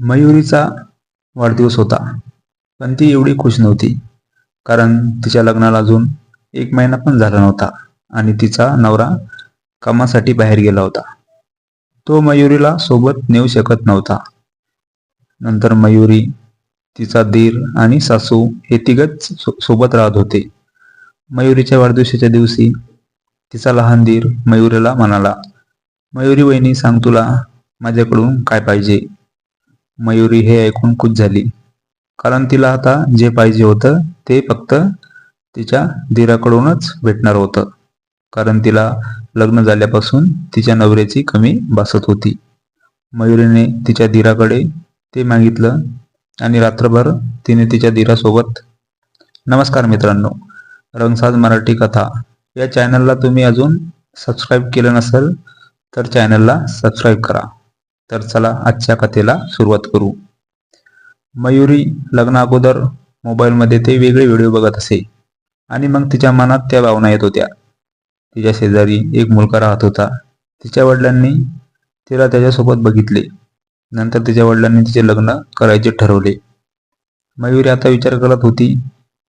मयुरीचा वाढदिवस होता पण ती एवढी खुश नव्हती कारण तिच्या लग्नाला अजून एक महिना पण झाला नव्हता आणि तिचा नवरा कामासाठी बाहेर गेला होता. तो मयुरीला सोबत नेऊ शकत नव्हता. नंतर मयुरी तिचा दीर आणि सासू हे तिघच सो- सोबत राहत होते. मयुरीच्या वाढदिवसाच्या दिवशी तिचा लहान दीर मयुरीला म्हणाला मयुरी वहिनी सांग तुला माझ्याकडून काय पाहिजे? मयुरी हे ऐकून खुश झाली. कारण तिला आता जे पाहिजे होतं ते फक्त तिच्या दीराकडूनच भेटणार होतं. कारण तिला लग्न झाल्यापासून तिच्या नवऱ्याची कमी भासत होती. मयुरीने तिच्या दिराकडे ते मागितलं आणि रात्रभर तिने तिच्या दिरासोबत नमस्कार मित्रांनो रंगसाज मराठी कथा. या चॅनलला तुम्ही अजून सबस्क्राईब केलं नसेल तर चॅनलला सबस्क्राईब करा. तर चला आजच्या कथेला सुरुवात करू. मयुरी लग्ना अगोदर मोबाईलमध्ये ते वेगळे व्हिडिओ बघत असे आणि मग तिच्या मनात त्या भावना येत होत्या. तिच्या शेजारी एक मुलगा राहत होता. तिच्या वडिलांनी तिला त्याच्यासोबत बघितले. नंतर तिच्या वडिलांनी तिचे लग्न करायचे ठरवले. मयुरी आता विचार करत होती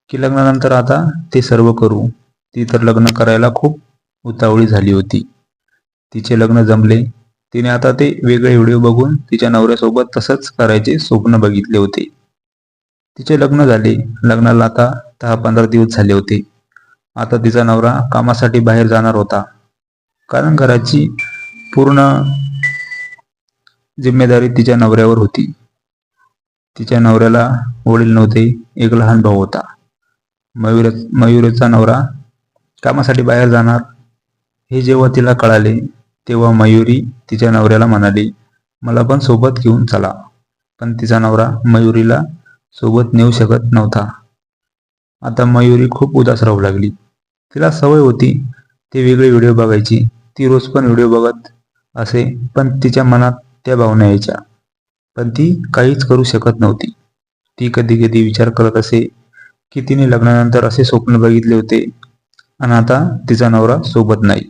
की लग्नानंतर आता ते सर्व करू. ती तर लग्न करायला खूप उतावळी झाली होती. तिचे लग्न जमले. तिने आता ते वेगळे व्हिडिओ बघून तिच्या नवऱ्यासोबत तसंच करायचे स्वप्न बघितले होते. तिचे लग्न झाले. लग्नाला आता दहा पंधरा दिवस झाले होते. आता तिचा नवरा कामासाठी बाहेर जाणार होता. कारण घराची पूर्ण जिम्मेदारी तिच्या नवऱ्यावर होती. तिच्या नवऱ्याला वडील नव्हते. एक लहान भाऊ होता. मयूर मयुरेचा नवरा कामासाठी बाहेर जाणार हे जेव्हा तिला कळाले तेव्हा मयुरी तिच्या नवऱ्याला म्हणाली मला पण सोबत घेऊन चला. पण तिचा नवरा मयुरीला सोबत नेऊ शकत नव्हता. आता मयुरी खूप उदास राहू लागली. तिला सवय होती ते वेगळे व्हिडिओ बघायची. ती रोज पण व्हिडिओ बघत असे पण तिच्या मनात त्या भावना यायच्या. पण ती काहीच करू शकत नव्हती. ती कधी कधी विचार करत असे की तिने लग्नानंतर असे स्वप्न बघितले होते. आणि आता तिचा नवरा सोबत नाही.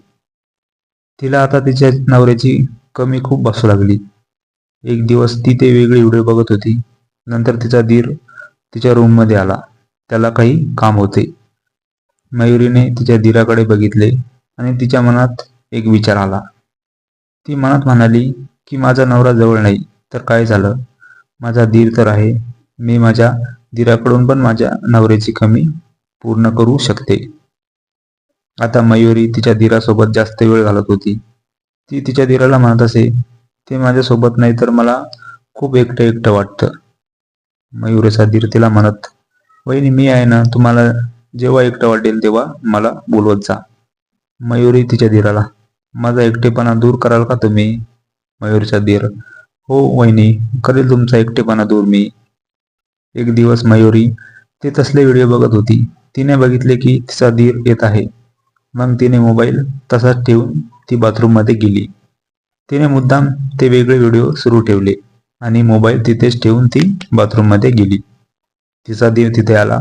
तिला आता तिच्या नवऱ्याची कमी खूप बसू लागली. एक दिवस ती ते वेगळे व्हिडिओ बघत होती. नंतर तिचा धीर तिच्या रूममध्ये आला. त्याला काही काम होते. मयुरीने तिच्या धीराकडे बघितले आणि तिच्या मनात एक विचार आला. ती मनात म्हणाली की माझा नवरा जवळ नाही तर काय झालं? माझा धीर तर आहे. मी माझ्या धीराकडून पण माझ्या नवऱ्याची कमी पूर्ण करू शकते. आता मयुरी तिच्या धीरासोबत जास्त वेळ घालत होती. ती तिच्या धीराला म्हणत असे ते माझ्यासोबत नाही तर मला खूप एकटं एकटं वाटतं. मयुरेचा धीर तिला म्हणत वहिनी मी आहे ना तुम्हाला जेव्हा एकटं वाटेल तेव्हा मला बोलवत जा. मयुरी तिच्या धीराला माझा एकटेपणा दूर कराल का तुम्ही? मयुरीचा धीर हो वहिनी करेल तुमचा एकटेपणा दूर मी. एक दिवस मयुरी ते तसले व्हिडिओ बघत होती. तिने बघितले की तिचा धीर येत आहे. मग तिने मोबाईल तसाच ठेवून ती बाथरूममध्ये गेली. तिने मुद्दाम ते वेगळे व्हिडिओ सुरू ठेवले आणि मोबाईल तिथेच ठेवून ती बाथरूममध्ये गेली. तिचा देव तिथे आला.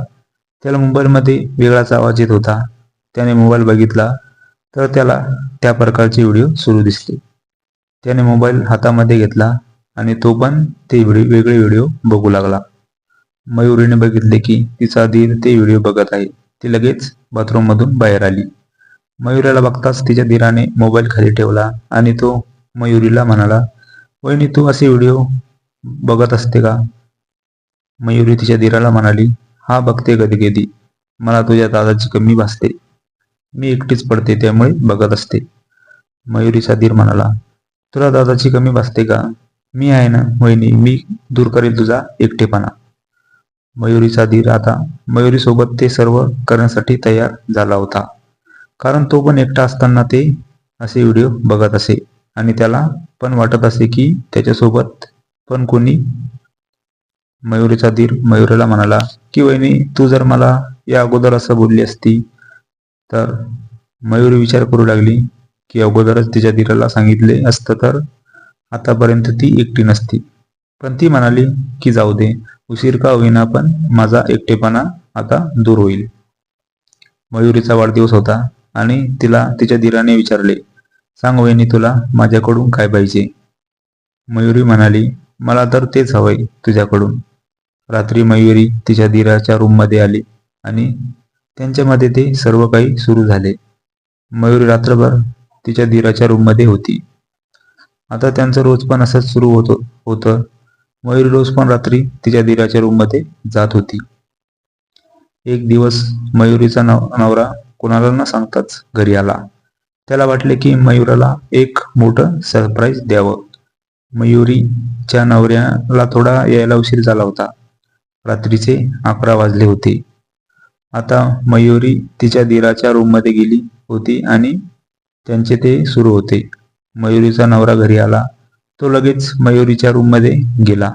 त्याला मोबाईलमध्ये वेगळाच आवाज येत होता. त्याने मोबाईल बघितला तर त्याला त्या प्रकारचे व्हिडिओ सुरू दिसले. त्याने मोबाईल हातामध्ये घेतला आणि तो पण ते व्हिडिओ वेगळे व्हिडिओ बघू लागला. मयुरीने बघितले की तिचा दीर ते व्हिडिओ बघत आहे. ती लगेच बाथरूममधून बाहेर आली. मयुरीला बघताच तिच्या धीराने मोबाईल खाली ठेवला आणि तो मयुरीला म्हणाला वहिनी तू असे व्हिडिओ बघत असते का? मयुरी तिच्या धीराला म्हणाली हा बघते कधी कधी. मला तुझ्या दादाची कमी भासते. मी एकटीच पडते त्यामुळे बघत असते. मयुरीचा धीर म्हणाला तुला दादाची कमी भासते का? मी आहे ना वहिनी मी दूर करेल तुझा एकटेपणा. मयुरीचा धीर आता मयुरीसोबत ते सर्व करण्यासाठी तयार झाला होता. कारण तो पण एकटा असताना ते असे व्हिडिओ बघत असे. आणि त्याला पण वाटत असे की त्याच्यासोबत पण कोणी मयुरीचा धीर मयुरीला म्हणाला की वहिनी तू जर मला या अगोदर असं बोलली असती तर मयुरी विचार करू लागली की अगोदरच तिच्या धीराला सांगितले असतं तर आतापर्यंत ती एकटी नसती. पण ती म्हणाली की जाऊ दे उशीर का होईना पण माझा एकटेपणा आता दूर होईल. मयुरीचा वाढदिवस होता. आणि तिला तिच्या धीराने विचारले सांग वहिनी तुला माझ्याकडून काय पाहिजे? मयुरी म्हणाली मला तर तेच हवंय तुझ्याकडून. रात्री मयुरी तिच्या धीराच्या रूममध्ये आली आणि त्यांच्यामध्ये ते सर्व काही सुरू झाले. मयुरी रात्रभर तिच्या धीराच्या रूममध्ये होती. आता त्यांचं रोज पण असंच सुरू होत होतं. मयुरी रोज पण रात्री तिच्या धीराच्या रूममध्ये जात होती. एक दिवस मयुरीचा नव नवरा कोणाला न सांगताच घरी आला त्याला वाटले की मयुराला एक मोठं सरप्राईज द्यावं. मयुरीच्या नवऱ्याला थोडा यायला उशीर झाला होता. रात्रीचे अकरा वाजले होते. आता मयुरी तिच्या दिराच्या रूममध्ये गेली होती आणि त्यांचे ते सुरू होते. मयुरीचा नवरा घरी आला तो लगेच मयुरीच्या रूममध्ये गेला.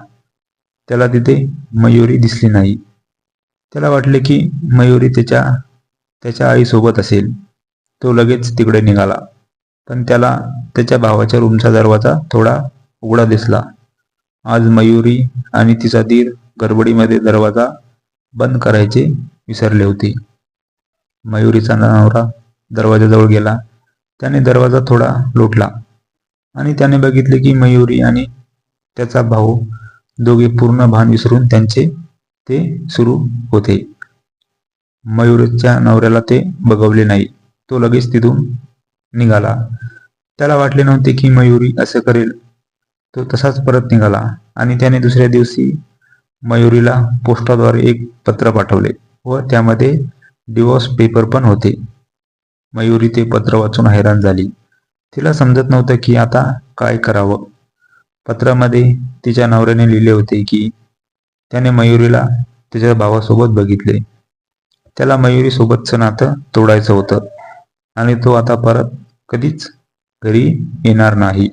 त्याला तिथे मयुरी दिसली नाही. त्याला वाटले की मयुरी त्याच्या त्याच्या आईसोबत असेल तो लगेच तिकडे निघाला. पण त्याला त्याच्या भावाच्या रूमचा दरवाजा थोडा उघडा दिसला. आज मयुरी आणि तिचा धीर गडबडीमध्ये दरवाजा बंद करायचे विसरले होते. मयुरीचा नवरा दरवाजाजवळ गेला. त्याने दरवाजा थोडा लोटला आणि त्याने बघितले की मयुरी आणि त्याचा भाऊ दोघे पूर्ण भान विसरून त्यांचे ते सुरू होते. मयुरीच्या नवऱ्याला ते बघवले नाही. तो लगेच तिथून निघाला. त्याला वाटले नव्हते की मयुरी असं करेल. तो तसाच परत निघाला आणि त्याने दुसऱ्या दिवशी मयुरीला पोस्टाद्वारे एक पत्र पाठवले व त्यामध्ये डिवोर्स पेपर पण होते. मयुरी ते पत्र वाचून हैराण झाली. तिला समजत नव्हतं की आता काय करावं. पत्रामध्ये तिच्या नवऱ्याने लिहिले होते की त्याने मयुरीला तिच्या भावासोबत बघितले. त्याला मयुरी सोबतचं नातं तोडायचं होतं. आणि तो आता परत कधीच घरी येणार नाही.